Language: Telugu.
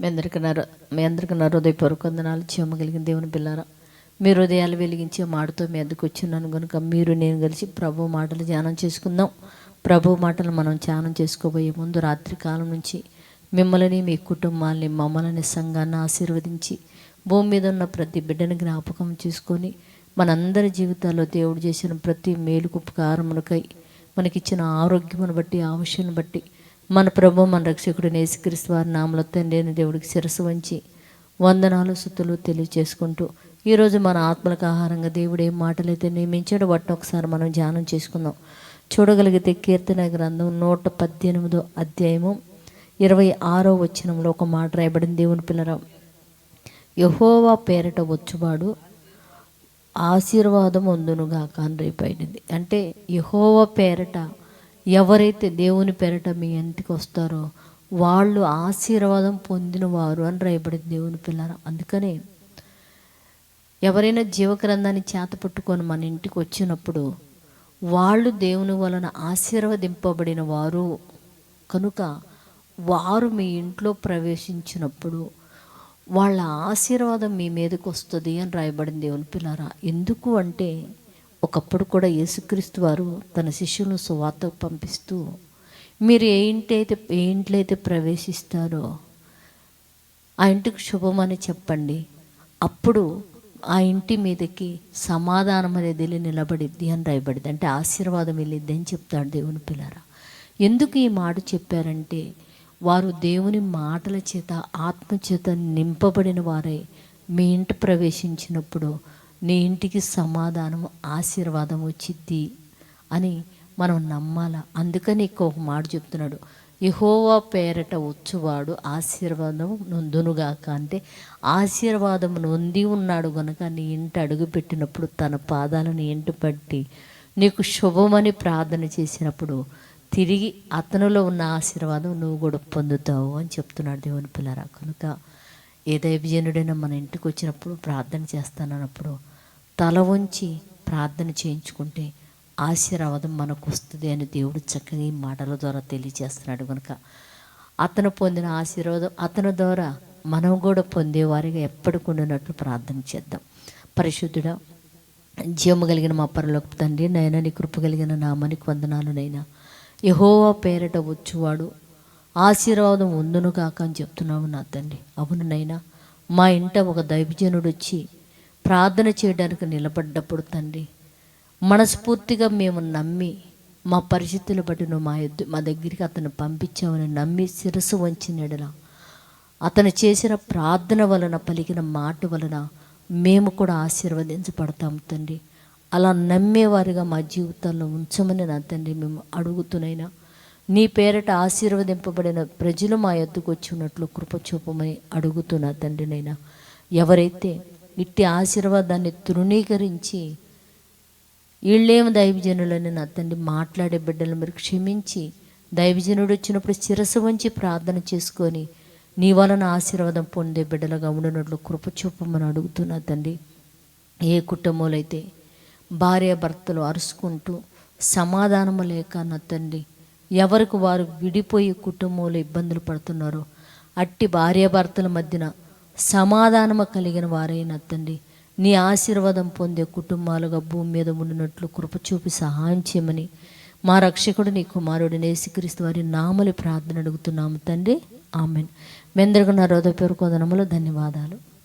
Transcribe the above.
మీ అందరికీ నా మీ అందరికీ నా హృదయపూర్వక వందనాలు. చేయమగలిగిన దేవుని పిల్లారా మీ హృదయాలు వెలిగించే మాటతో మీ ఎందుకు వచ్చిన్నాను కనుక మీరు నేను కలిసి ప్రభు మాటలు ధ్యానం చేసుకుందాం. ప్రభు మాటలు మనం ధ్యానం చేసుకోబోయే ముందు రాత్రి కాలం నుంచి మిమ్మల్ని మీ కుటుంబాన్ని మమ్మల్ని సంఘాన్ని ఆశీర్వదించి భూమి మీద ఉన్న ప్రతి బిడ్డని జ్ఞాపకం చేసుకొని మనందరి జీవితాల్లో దేవుడు చేసిన ప్రతి మేలుకు ఉపకారములకై మనకిచ్చిన ఆరోగ్యమును బట్టి ఆవశ్యను బట్టి మన ప్రభు మన రక్షకుడు నేసుక్రీస్తు వారి నామలో తండ్రి దేవుడికి శిరస్సు వంచి వందనాలు సుతులు తెలియచేసుకుంటూ ఈరోజు మన ఆత్మలకు ఆహారంగా దేవుడు ఏం మాటలైతే నియమించాడో వాటిని ఒకసారి మనం ధ్యానం చేసుకుందాం. చూడగలిగితే కీర్తన గ్రంథం నూట పద్దెనిమిదో అధ్యాయము ఇరవై ఆరో వచనంలో ఒక మాట రాయబడింది. దేవుని పిల్లరా యహోవా పేరట వచ్చువాడు ఆశీర్వాదం ఉందునుగాక అని రేపైనది అంటే యహోవా పేరట ఎవరైతే దేవుని పెరట మీ ఇంటికి వస్తారో వాళ్ళు ఆశీర్వాదం పొందినవారు అని రాయబడింది దేవుని పిల్లర. అందుకనే ఎవరైనా జీవగ్రంథాన్ని చేత పట్టుకొని మన ఇంటికి వచ్చినప్పుడు వాళ్ళు దేవుని వలన ఆశీర్వదింపబడిన వారు కనుక వారు మీ ఇంట్లో ప్రవేశించినప్పుడు వాళ్ళ ఆశీర్వాదం మీ మీదకి వస్తుంది అని రాయబడింది దేవుని పిల్లారా. ఎందుకు అంటే ఒకప్పుడు కూడా యేసుక్రీస్తు వారు తన శిష్యులను సువార్త పంపిస్తూ మీరు ఏ ఇంటి అయితే ఏ ఇంట్లో అయితే ప్రవేశిస్తారో ఆ ఇంటికి శుభమని చెప్పండి. అప్పుడు ఆ ఇంటి మీదకి సమాధానం అనేది వెళ్ళి నిలబడిద్ది అని రాయబడింది. అంటే ఆశీర్వాదం వెళ్ళిద్ది అని చెప్తాడు దేవుని పిల్లరా. ఎందుకు ఈ మాట చెప్పారంటే వారు దేవుని మాటల చేత ఆత్మ చేత నింపబడిన వారై మీ ఇంటి ప్రవేశించినప్పుడు నీ ఇంటికి సమాధానం ఆశీర్వాదం వచ్చిద్ది అని మనం నమ్మాల? అందుకని ఎక్కువ ఒక మాట చెప్తున్నాడు. యహోవా పేరట వచ్చువాడు ఆశీర్వాదం నొందునుగాక అంటే ఆశీర్వాదం నొంది ఉన్నాడు గనుక నీ ఇంటి అడుగు పెట్టినప్పుడు తన పాదాలను ఇంటి పట్టి నీకు శుభమని ప్రార్థన చేసినప్పుడు తిరిగి అతనిలో ఉన్న ఆశీర్వాదం నువ్వు కూడా పొందుతావు అని చెప్తున్నాడు దేవుని పిల్లరా. కనుక ఏ దైవజనుడైనా మన ఇంటికి వచ్చినప్పుడు ప్రార్థన చేస్తానన్నప్పుడు తల వంచి ప్రార్థన చేయించుకుంటే ఆశీర్వాదం మనకు వస్తుంది అని దేవుడు చక్కగా ఈ మాటల ద్వారా తెలియజేస్తున్నాడు కనుక అతను పొందిన ఆశీర్వాదం అతని ద్వారా మనం కూడా పొందేవారిగా ఎప్పటికి ఉండినట్లు ప్రార్థన చేద్దాం. పరిశుద్ధుడా జీవము కలిగిన మా పరలోకి తండ్రి నైనా నీ కృప కలిగిన నామానికి వందనాలు నైనా. యహోవా పేరట వచ్చువాడు ఆశీర్వాదం ఉందును కాక అని చెప్తున్నావు నా తండ్రి. అవును నైనా మా ఇంట ఒక దైవజనుడు వచ్చి ప్రార్థన చేయడానికి నిలబడ్డప్పుడు తండ్రి మనస్ఫూర్తిగా మేము నమ్మి మా పరిస్థితులు బట్టి నువ్వు మా ఎద్దు మా దగ్గరికి అతను పంపించామని నమ్మి శిరస్సు వంచినడలా అతను చేసిన ప్రార్థన వలన పలికిన మాట వలన మేము కూడా ఆశీర్వదించబడతాము తండ్రి. అలా నమ్మేవారిగా మా జీవితాల్లో ఉంచమని నా తండ్రి మేము అడుగుతున్నైనా నీ పేరట ఆశీర్వదింపబడిన ప్రజలు మా ఎద్దుకు వచ్చి ఉన్నట్లు కృప చూపమని అడుగుతున్నా తండ్రినైనా ఎవరైతే ఇట్టి ఆశీర్వాదాన్ని తృణీకరించి వీళ్ళేం దైవజనులని నా తండ్రి మాట్లాడే బిడ్డలు మీరు క్షమించి దైవజనుడు వచ్చినప్పుడు శిరస్సు వంచి ప్రార్థన చేసుకొని నీ వలన ఆశీర్వాదం పొందే బిడ్డలుగా ఉండినట్లు కృపచూపమని అడుగుతున్నా తండ్రి. ఏ కుటుంబంలో అయితే భార్య భర్తలు అరుచుకుంటూ సమాధానము లేక నా తండ్రి ఎవరికి వారు విడిపోయి కుటుంబంలో ఇబ్బందులు పడుతున్నారో అట్టి భార్యాభర్తల మధ్యన సమాధానము కలిగిన వారైన తండ్రి. నీ ఆశీర్వాదం పొందే కుటుంబాలుగా భూమి మీద ఉండినట్లు కృప చూపి సహాయం చేయమని మా రక్షకుడు నీ కుమారుడు నేసిక్రీస్తు వారి నామలి ప్రార్థన అడుగుతున్నాము తండ్రి. ఆమెన్. మెందరుగా నా హృదయపూర్వక వందనములు ధన్యవాదాలు.